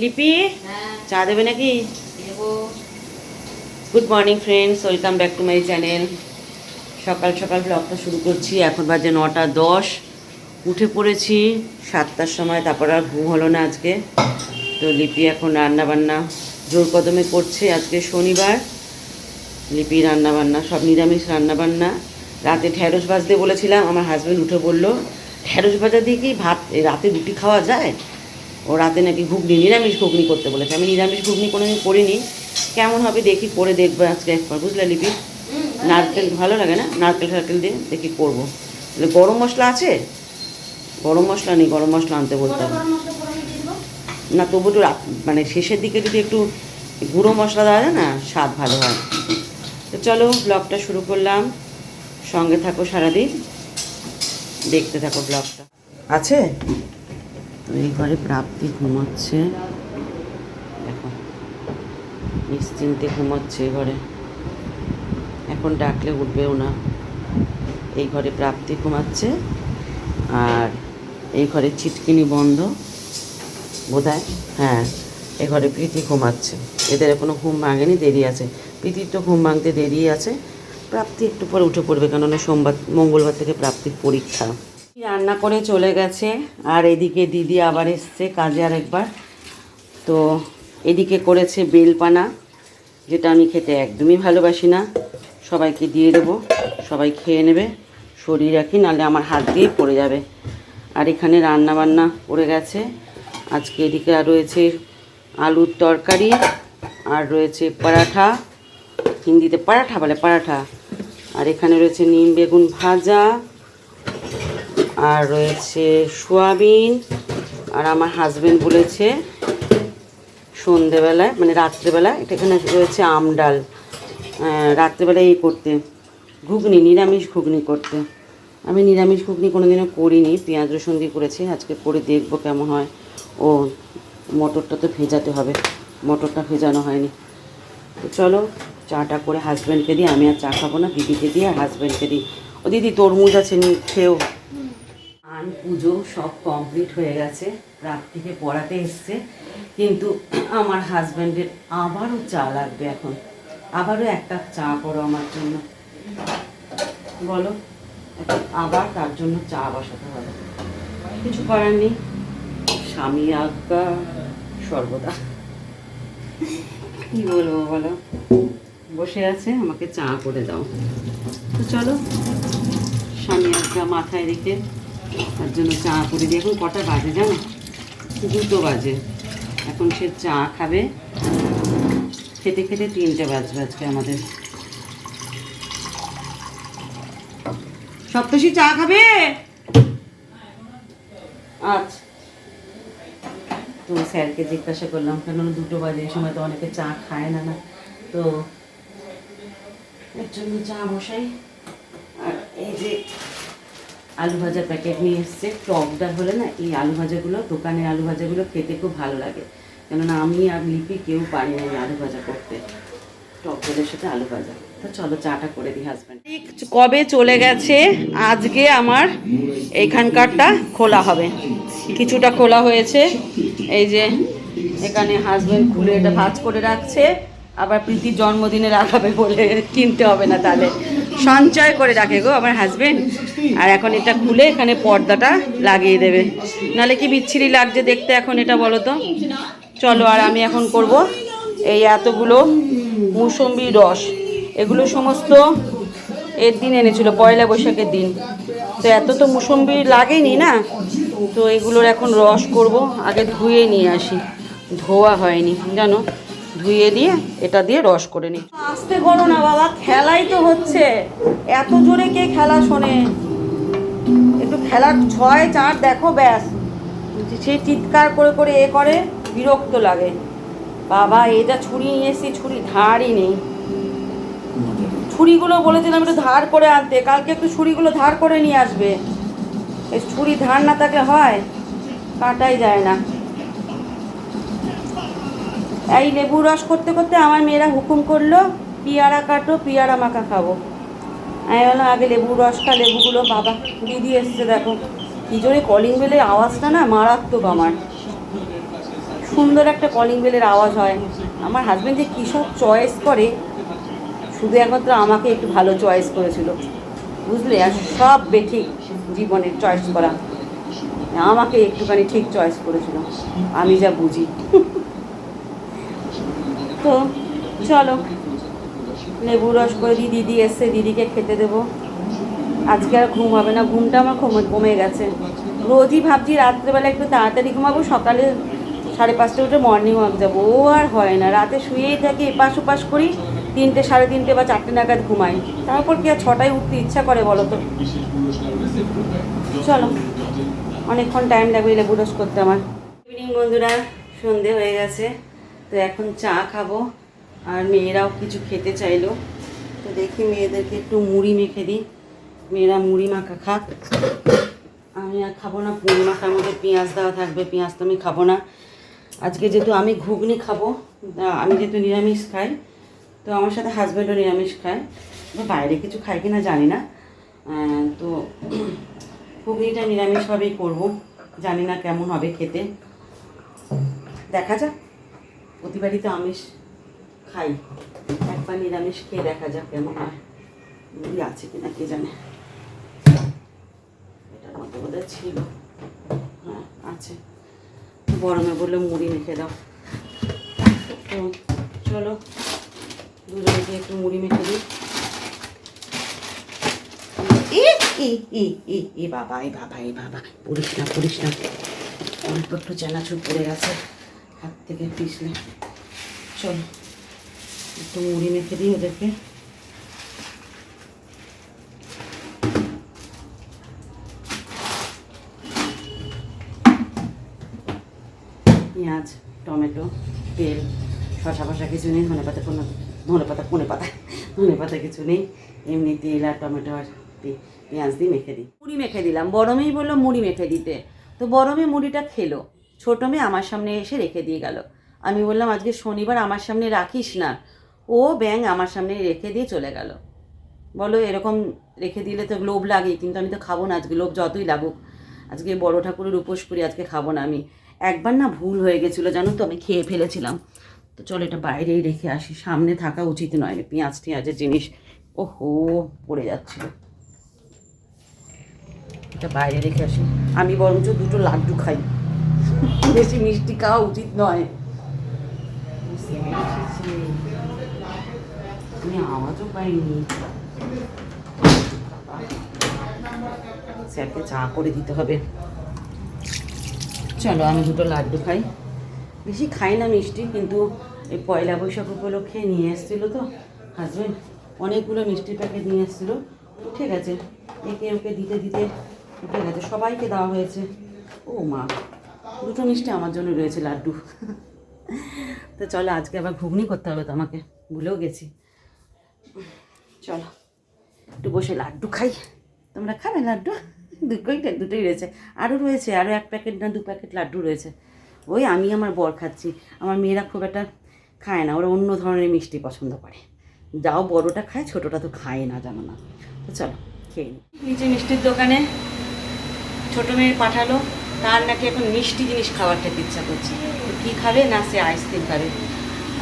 লিপি? হ্যাঁ। চা দেবে নাকি? Good morning friends welcome back to my channel সকাল সকাল ব্লগটা শুরু করছি। এখন বাজে নটা দশ। উঠে পড়েছি সাতটার সময় তারপর আর ঘুম হলো না আজকে। তো লিপি এখন রান্না বান্না জোর কদমে করছে আজকে শনিবার। লিপি রান্না বান্না সব নিরামিষ রান্না বান্না রাতে ঢ্যাঁড়স ভাজতে বলেছিলাম আমার হাজব্যান্ড উঠে বলল ঢ্যাঁড়স ভাজা দিয়ে কি ভাত রাতে রুটি খাওয়া যায়? ও রাতে নাকি ঘুগনি, নিরামিষ ঘুগনি করতে বলেছে। আমি নিরামিষ ঘুগনি কোনোদিন করিনি। কেমন হবে দেখি করে দেখব আজকে একবার, বুঝলে লিপি? নারকেল, ভালো লাগে না? নারকেল টারকেল দিয়ে দেখি করব। তাহলে গরম মশলা আছে? গরম মশলা নেই, গরম মশলা আনতে বলতে হবে। না, তবু একটু মানে শেষের দিকে যদি একটু গুঁড়ো মশলা দেওয়া যায় না, স্বাদ ভালো হয়। তো চলো, ব্লগটা শুরু করলাম। সঙ্গে থাকো সারাদিন। দেখতে থাকো ব্লগটা। আছে? তো এই ঘরে প্রাপ্তি ঘুমাচ্ছে। দেখো, নিশ্চিন্তে ঘুমাচ্ছে এই ঘরে। এখন ডাকলে উঠবেও না। এই ঘরে প্রাপ্তি ঘুমাচ্ছে আর এই ঘরে ছিটকিনি বন্ধ। বোধহয়? হ্যাঁ এ ঘরে প্রীতি ঘুমাচ্ছে। এদের কোনো ঘুম ভাঙেনি, দেরি আছে। প্রীতির তো ঘুম ভাঙতে দেরি আছে। প্রাপ্তি একটু পরে উঠে পড়বে, কেননা সোমবার, মঙ্গলবার থেকে প্রাপ্তির পরীক্ষা। রান্না করে চলে গেছে। আর এদিকে দিদি আবার এসছে কাজে আর একবার তো এদিকে করেছে বেলপানা, যেটা আমি খেতে একদমই ভালোবাসি না। সবাইকে দিয়ে দেবো, সবাই খেয়ে নেবে সরিয়ে রাখি নাহলে আমার হাত দিয়ে পড়ে যাবে। আর এখানে রান্না বান্না করে গেছে। আজকে এদিকে আর রয়েছে আলুর তরকারি, আর রয়েছে পরাঠা, হিন্দিতে পরাঠা বলে, পরাঠা। আর এখানে রয়েছে নিম বেগুন ভাজা আর রয়েছে সোয়াবিন, আর আমার হাজবেন্ড বলেছে সন্ধেবেলায় মানে রাত্রেবেলায়, এটা এখানে রয়েছে আম ডাল। রাত্রেবেলায় এই করতে। ঘুগনি, নিরামিষ ঘুগনি করতে। আমি নিরামিষ ঘুগনি কোনোদিনও করিনি, পেঁয়াজ রসুন দিয়ে করেছি, আজকে করে দেখব কেমন হয়। ও, মটরটা তো ভেজাতে হবে, মটরটা ভেজানো হয়নি। তো চলো, চাটা করে হাজব্যান্ডকে দিই, আমি আর চা খাব না দিদিকে দিই আর হাজব্যান্ডকে দিই। ও, দিদি তরমুজ আছে নি খেয়েও। আন পুজো সব কমপ্লিট হয়ে গেছে। রাত্রিকে পড়াতে এসছে। কিন্তু আমার হাজব্যান্ডের আবারও চা লাগবে এখন। আবারও এক কাপ চা করো আমার জন্য। বলো, আবার তার জন্য চা বসাতে হবে? কিছু করার নেই। স্বামী আজ্ঞা, সর্বদা। কি বলব বলো? বসে আছে, আমাকে চা করে দাও। তো চলো, স্বামী আজ্ঞা মাথায় রেখে তার জন্য চা করে দিই। এখন কটা বাজে জানো? দুটো বাজে। এখন সে চা খাবে। খেতে খেতে তিনটে বাজবে আজকে আমাদের। সপ্তষী চা খাবে? আচ্ছা। তো স্যারকে জিজ্ঞাসা করলাম কেন দুটো বাজে, এই সময় তো অনেকে চা খায় না না। তো এর জন্য চা বসাই। আর এই যে আলু ভাজার প্যাকেট নিয়ে এসছে। টক ডাল হলে না এই আলু ভাজাগুলো, দোকানের আলু ভাজাগুলো খেতে খুব ভালো লাগে। কেননা আমি আর লিপি কেউ পারি না আলু ভাজা করতে। টক ডালের সাথে আলু ভাজা। তো চলো চাটা করে দিই হাজব্যান্ড কবে চলে গেছে? আজকে আমার এইখানকারটা খোলা হবে। কিছুটা খোলা হয়েছে। এই যে এখানে হাজব্যান্ড খুলে এটা ভাজ করে রাখছে। আবার প্রীতির জন্মদিনে রাখাবে বলে কিনতে হবে না তাহলে। সঞ্চয় করে রাখে গো আমার হাজবেন্ড আর এখন এটা খুলে এখানে পর্দাটা লাগিয়ে দেবে। নাহলে কি বিচ্ছিরি লাগছে দেখতে এখন এটা বলো তো? চলো আর আমি এখন করব এই এতগুলো মুসম্বি রস। এগুলো সমস্ত এর দিন এনেছিল, পয়লা বৈশাখের দিন। তো এত তো মুসম্বি লাগেনি না? তো এগুলোর এখন রস করব, আগে ধুয়ে নিয়ে আসি। ধোয়া হয়নি, জানো? ধুয়ে দিয়ে এটা দিয়ে রস করে নিই। আসতে করো না বাবা, খেলাই তো হচ্ছে। এত জোরে কে খেলা শোনে? একটু খেলার ছয়, চার দেখো ব্যাস। সে চিৎকার করে করে এ করে, বিরক্ত লাগে। বাবা, এটা ছুরি নিয়ে এসেছি, ছুরি ধারই নেই। ছুরিগুলো বলেছিলাম একটু ধার করে আনতে, কালকে একটু ছুরিগুলো ধার করে নিয়ে আসবে। এই ছুরি ধার না থাকলে হয়, কাটাই যায় না। এই লেবু রস করতে করতে আমার মেয়েরা হুকুম করল, পিয়ারা কাটো, পিয়ারা মাখা খাব। আমি বললাম, আগে লেবু রসটা, লেবুগুলো বাবা, দিদি এসছে, দেখো। কি জোরে কলিং বেলের আওয়াজটা না মারাত্মক আমার। সুন্দর একটা কলিং বেলের আওয়াজ হয়। আমার হাজব্যান্ড যে কী সব চয়েস করে, শুধু একমাত্র আমাকে একটু ভালো চয়েস করেছিল। বুঝলে? আর সব বেঠিক জীবনের চয়েস করা। আমাকে একটুখানি ঠিক চয়েস করেছিল। আমি যা বুঝি। তো চলো, লেবু রস করে দিই দিদি এসছে, দিদিকে খেতে দেবো। আজকে আর ঘুম হবে না, ঘুমটা আমার কমে কমে গেছে। রোজই ভাবছি রাত্রেবেলা একটু তাড়াতাড়ি ঘুমাবো, সকালে সাড়ে পাঁচটা উঠে মর্নিং ওয়াক যাব। ও আর হয় না, রাতে শুয়েই থাকি, এপাশ ওপাশ করি, তিনটে সাড়ে তিনটে বা চারটে নাগাদ ঘুমাই। তারপর কি আর ছটায় উঠতে ইচ্ছা করে বলো তো? চলো, অনেকক্ষণ টাইম লাগবে লেবু রস করতে আমার। ইভিনিং বন্ধুরা, সন্ধে হয়ে গেছে। তো এখন চা খাব, আর মেয়েরাও কিছু খেতে চাইলো। তো দেখি মেয়েদেরকে একটু মুড়ি মেখে দিই। মেয়েরা মুড়ি মাখা খাক। আমি আর খাব না, মুড়ি মাখার মধ্যে পেঁয়াজ দেওয়া থাকবে, পেঁয়াজ তো আমি খাব না। আজকে যেহেতু আমি ঘুগনি খাব আমি যেহেতু নিরামিষ খাই, তো আমার সাথে হাজব্যান্ডও নিরামিষ খায়। তো বাইরে কিছু খাই কিনা জানি না। তো ঘুগনিটা নিরামিষভাবেই করব। জানি না কেমন হবে খেতে। দেখা যাক। প্রতিবারই তো আমিষ খাই। একবার নিরামিষ খেয়ে দেখা যাক কেমন হয়। মুড়ি আছে কিনা কে জানে। এটার মধ্যে বোধহয় ছিল। হ্যাঁ আছে। গরমে বললে মুড়ি মেখে দাও। তো চলো দুজনকে একটু মুড়ি মেখে দিই। এ বাবা এ বাবা এ বাবা, পড়িস না পড়িস না। অল্প একটু চেনাচুর পড়ে গেছে। হাত থেকে পিছলে। চলো, একটু মুড়ি মেখে দিই ওদেরকে। পেঁয়াজ, টমেটো, তেল শশা ফসা কিছু নেই, ধনে পাতা কোনো ধনে পাতা কোনে পাতা, ধনে পাতা কিছু নেই। এমনি তেল আর টমেটো আর পেঁয়াজ দিয়ে মেখে দিই। মুড়ি মেখে দিলাম। বড় মেয়ে বলল মুড়ি মেখে দিতে। তো বড় মেয়ে মুড়িটা খেলো। ছোটো মেয়ে আমার সামনে এসে রেখে দিয়ে গেল। আমি বললাম, আজকে শনিবার আমার সামনে রাখিস না। ও ব্যাং আমার সামনে রেখে দিয়ে চলে গেল। বলো, এরকম রেখে দিলে তো লোভ লাগে কিন্তু আমি তো খাব না, আজকে লোভ যতই লাগুক। আজকে বড় ঠাকুরের উপোস করি, আজকে খাব না আমি। একবার না ভুল হয়ে গেছিল, জানো তো, আমি খেয়ে ফেলেছিলাম। তো চলো এটা বাইরেই রেখে আসি, সামনে থাকা উচিত নয় পেঁয়াজ টিয়াজের জিনিস, ওহো, পড়ে যাচ্ছিল। এটা বাইরে রেখে আসি। আমি বরঞ্চ দুটো লাড্ডু খাই। বেশি মিষ্টি খাওয়া উচিত নয়। আমি আওয়াজও পাইনি। স্যারকে চা করে দিতে হবে। চলো, আমি দুটো লাড্ডু খাই। বেশি খাই না মিষ্টি, কিন্তু এই পয়লা বৈশাখ উপলক্ষে নিয়ে এসেছিল তো হাজবেন্ড অনেকগুলো মিষ্টির প্যাকেট নিয়ে এসেছিল। ঠিক আছে, একে ওকে দিতে দিতে, ঠিক আছে, সবাইকে দেওয়া হয়েছে। ও মা দুটো মিষ্টি আমার জন্য রয়েছে, লাড্ডু। তো চলো, আজকে আবার ঘুগনি করতে হবে তো আমাকে। ভুলেও গেছি। চলো, একটু বসে লাড্ডু খাই। তোমরা খাবে লাড্ডু? দুটোইটা দুটোই রয়েছে। আরও রয়েছে আরও এক প্যাকেট না, দু প্যাকেট লাড্ডু রয়েছে। ওই আমি আমার বর খাচ্ছি। আমার মেয়েরা খুব একটা খায় না, ওরা অন্য ধরনের মিষ্টি পছন্দ করে। যাও বড়টা খায়, ছোটোটা তো খায় না, জানো না। তো চলো, খেয়ে নিচে মিষ্টির দোকানে ছোটো মেয়ে পাঠালো। তার নাকি এখন মিষ্টি জিনিস খাওয়ার খেতে ইচ্ছা করছে। তো কী খাবে না সে আইসক্রিম খাবে?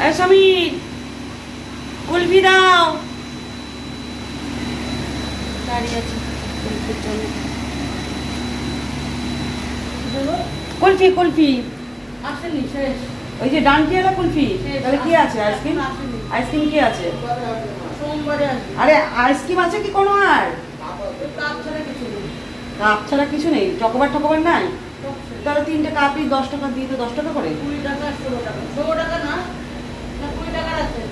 আরে সমীর কুলফি দাও। দাঁড়িয়ে আছে কুলফির জন্য। কুলফি কুলফি। আসেনি শেষ। ওই যে ডানকিয়ালা কুলফি? তাহলে কি আছে আইসক্রিম আইসক্রিম কি আছে? সোমবারে আরে আইসক্রিম আছে কি কোনো আর? কাপ ছাড়া কিছু নেই। চকোবার টকোবার নাই? তাহলে তিনটে কাপই দশ টাকা দিয়ে তো দশ টাকা করে। কুড়ি টাকা ষোলো টাকা। ষোলো টাকা না কুড়ি টাকার আছে।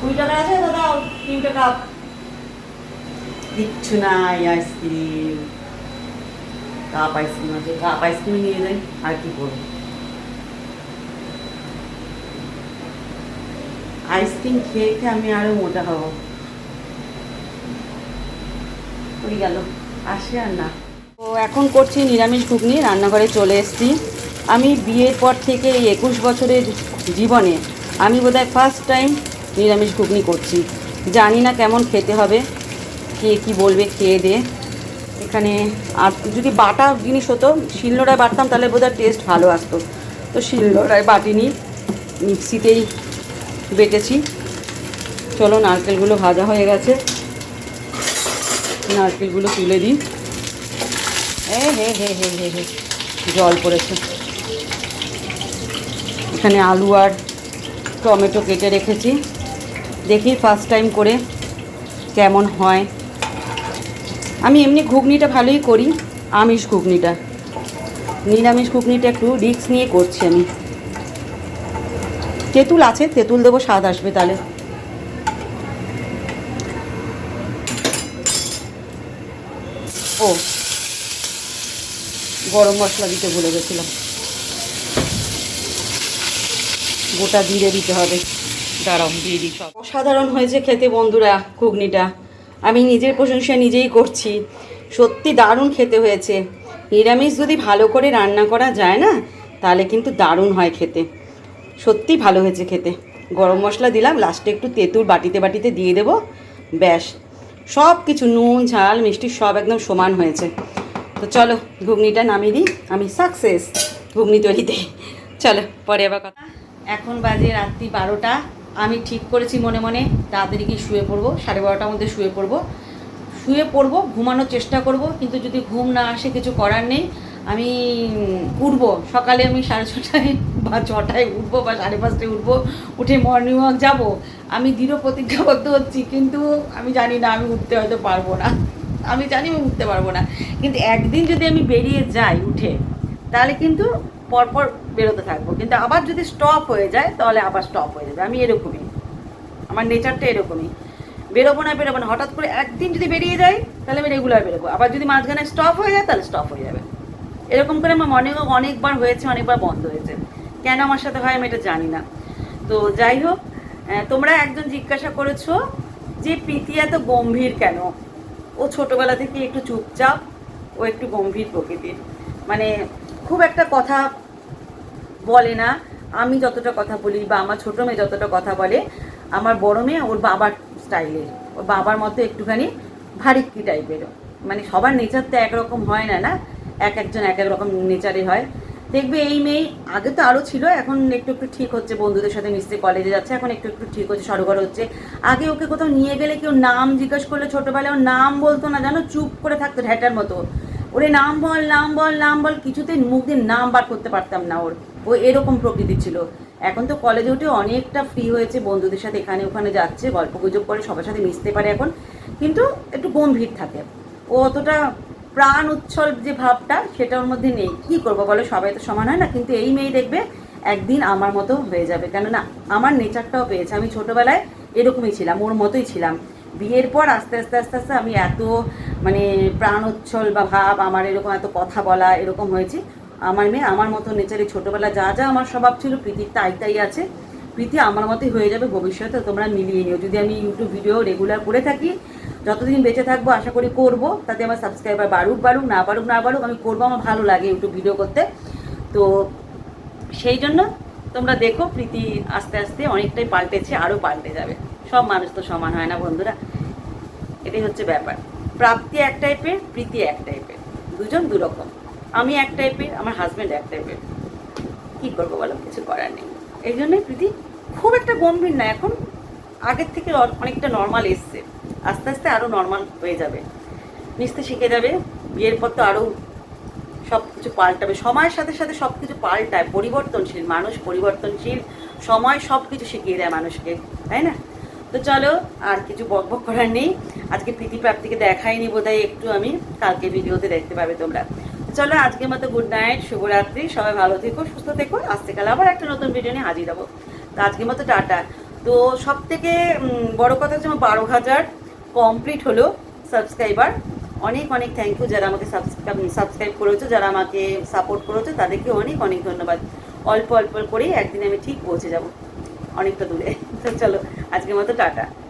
কুড়ি টাকা আছে? তো তিনটে কাপ। কিচ্ছু নাই ice cream. Cup ice cream আছে কাপ আইসক্রিম নিয়ে যাই আর কি করব? আইসক্রিম খেয়ে খেয়ে আমি আরও মোটা হব। ওই গেল। আসে আর না। তো এখন করছি নিরামিষ ঘুগনি, রান্নাঘরে চলে এসেছি। আমি বিয়ের পর থেকে এই একুশ বছরের জীবনে আমি বোধহয় ফার্স্ট টাইম নিরামিষ ঘুগনি করছি। জানি না কেমন খেতে হবে, কে কি বলবে খেয়ে দে। এখানে আর যদি বাটা জিনিস হতো, শিলনোড়ায় বাটতাম, তাহলে বোধহয় টেস্ট ভালো আসতো। তো শিলনোড়ায় বাটিনি মিক্সিতেই বেটেছি। চলো নারকেলগুলো ভাজা হয়ে গেছে। নারকেলগুলো তুলে দিন এ, হে হে হে হে হে, জল পড়েছে। এখানে আলু আর টমেটো কেটে রেখেছি। দেখি ফার্স্ট টাইম করে কেমন হয়। আমি এমনি ঘুগনিটা ভালোই করি, আমিষ ঘুগনিটা। নিরামিষ ঘুগনিটা একটু রিস্ক নিয়ে করছি আমি। তেঁতুল আছে, তেঁতুল দেবো, স্বাদ আসবে তাহলে। ও, গরম মশলা দিতে ভুলে গেছিলাম। গোটা জিরে দিতে হবে। দাঁড়াও, দিয়ে দিই সব। অসাধারণ হয়েছে খেতে বন্ধুরা, ঘুগনিটা। আমি নিজের প্রশংসা নিজেই করছি। সত্যি দারুণ খেতে হয়েছে। নিরামিষ যদি ভালো করে রান্না করা যায় না, তাহলে কিন্তু দারুণ হয় খেতে। সত্যি ভালো হয়েছে খেতে। গরম মশলা দিলাম, লাস্টে একটু তেঁতুল বাটিতে বাটিতে দিয়ে দেবো। ব্যাস সব কিছু নুন, ঝাল, মিষ্টি সব একদম সমান হয়েছে। তো চলো, ঘুগনিটা নামিয়ে দিই। আমি সাকসেস ঘুগনি তৈরিতে। চলো, পরে আবার কথা। এখন বাজে রাত্রি বারোটা। আমি ঠিক করেছি মনে মনে, তাড়াতাড়ি কি শুয়ে পড়ব। সাড়ে বারোটার মধ্যে শুয়ে পড়ব। শুয়ে পড়ব, ঘুমানোর চেষ্টা করব, কিন্তু যদি ঘুম না আসে, কিছু করার নেই, আমি উঠবো। সকালে আমি সাড়ে ছটায় বা ছটায় উঠবো বা সাড়ে পাঁচটায় উঠবো। উঠে মর্নিং ওয়াক যাব। আমি দৃঢ় প্রতিজ্ঞাবদ্ধ হচ্ছি, কিন্তু আমি জানি না আমি উঠতে হয়তো পারব না। আমি জানি আমি উঠতে পারব না। কিন্তু একদিন যদি আমি বেরিয়ে যাই উঠে, তাহলে কিন্তু পরপর বেরোতে থাকব। কিন্তু আবার যদি স্টপ হয়ে যায়, তাহলে আবার স্টপ হয়ে যাবে। আমি এরকমই। আমার নেচারটা এরকমই। বেরোবো না বেরোবো না। হঠাৎ করে একদিন যদি বেরিয়ে যাই, তাহলে আমি রেগুলার বেরোবো। আবার যদি মাঝখানে স্টপ হয়ে যায়, তাহলে স্টপ হয়ে যাবে। এরকম করে আমার হোক অনেকবার হয়েছে, অনেকবার বন্ধ হয়েছে। কেন আমার সাথে হয় আমি এটা জানি না। তো যাই হোক তোমরা একজন জিজ্ঞাসা করেছ যে প্রীতি এত গম্ভীর কেন? ও ছোটবেলা থেকে একটু চুপচাপ, ও একটু গম্ভীর প্রকৃতির। মানে খুব একটা কথা বলে না। আমি যতটা কথা বলি বা আমার ছোটো মেয়ে যতটা কথা বলে, আমার বড় মেয়ে ওর বাবার স্টাইলের ওর বাবার মতো একটুখানি ভারিক্কি টাইপের মানে সবার নেচার তো একরকম হয় না না? এক একজন এক এক রকম নেচারে হয়। দেখবে এই মেয়ে আগে তো আরও ছিল, এখন একটু একটু ঠিক হচ্ছে, বন্ধুদের সাথে মিশতে কলেজে যাচ্ছে, এখন একটু একটু ঠিক হচ্ছে, সরগর হচ্ছে। আগে ওকে কোথাও নিয়ে গেলে কেউ নাম জিজ্ঞেস করলে ছোটোবেলায় ওর নাম বলতো না, জানো? চুপ করে থাকতো ঢ্যাটার মতো। ওরে নাম বল নাম বল নাম বল, কিছুতেই মুখ দিয়ে নাম বার করতে পারতাম না ওর। ও এরকম প্রকৃতি ছিল। এখন তো কলেজে উঠে অনেকটা ফ্রি হয়েছে, বন্ধুদের সাথে এখানে ওখানে যাচ্ছে গল্প গুজব করে, সবার সাথে মিশতে পারে এখন। কিন্তু একটু গম্ভীর থাকে। ও অতটা প্রাণ উচ্ছল যে ভাবটা সেটা ওর মধ্যে নেই। কি করব বলো? সবাই তো সমান হয় না, কিন্তু এই মেয়ে দেখবে একদিন আমার মতো হয়ে যাবে। কেননা আমার নেচারটাও পেয়েছে। আমি ছোটোবেলায় এরকমই ছিলাম, ওর মতোই ছিলাম। বিয়ের পর আস্তে আস্তে আস্তে আস্তে আমি এত মানে প্রাণ উচ্ছল বা ভাব, আমার এরকম এত কথা বলা, এরকম হয়েছে। আমার মেয়ে আমার মতো নেচারে ছোটোবেলা যা যা আমার স্বভাব ছিল প্রীতির তাই তাই আছে। প্রীতি আমার মতোই হয়ে যাবে ভবিষ্যতে, তোমরা মিলিয়ে নিও। যদি আমি ইউটিউব ভিডিও রেগুলার করে থাকি যতদিন বেঁচে থাকব, আশা করি করব। তাতে আমার সাবস্ক্রাইবার বাড়ুক বাড়ুক, না বাড়ুক না বাড়ুক, আমি করব, আমার ভালো লাগে ইউটিউব ভিডিও করতে। তো সেই জন্য তোমরা দেখো, প্রীতি আস্তে আস্তে অনেকটাই পাল্টেছে আরও পাল্টে যাবে। সব মানুষ তো সমান হয় না বন্ধুরা। এটাই হচ্ছে ব্যাপার। প্রাপ্তি এক টাইপের প্রীতি এক টাইপের দুজন দু রকম আমি এক টাইপের আমার হাজব্যান্ড এক টাইপের কী করব বলো? কিছু করার নেই। এই জন্যই প্রীতি খুব একটা গম্ভীর না, এখন আগের থেকে অনেকটা নর্মাল এসছে। আস্তে আস্তে আরও নর্মাল হয়ে যাবে। মিশতে শিখে যাবে। বিয়ের পর তো আরও সব কিছু পাল্টাবে। সময়ের সাথে সাথে সব কিছু পাল্টায়। পরিবর্তনশীল মানুষ পরিবর্তনশীল। সময় সব কিছু শিখিয়ে দেয় মানুষকে, তাই না? তো চলো, আর কিছু বক বক করার নেই। আজকে প্রীতি প্রাপ্তিকে দেখাইনি বোধহয় একটু আমি। কালকে ভিডিওতে দেখতে পাবে তোমরা। চলো, আজকের মতো গুড নাইট শুভরাত্রি। সবাই ভালো থেকো, সুস্থ থেকো। আসতে কালে আবার একটা নতুন ভিডিও নিয়ে হাজির হব। তো আজকের মতো টাটা। তো সব থেকে বড় কথা হচ্ছে আমার বারো হাজার। কমপ্লিট হলো সাবস্ক্রাইবার অনেক অনেক থ্যাংক ইউ যারা আমাকে সাবস্ক্রাইব সাবস্ক্রাইব করেছ, যারা আমাকে সাপোর্ট করেছ, তাদেরকে অনেক অনেক ধন্যবাদ। অল্প অল্প করেই একদিন আমি ঠিক পৌঁছে যাব। অনেকটা দূরে। তো চলো, আজকের মতো টাটা।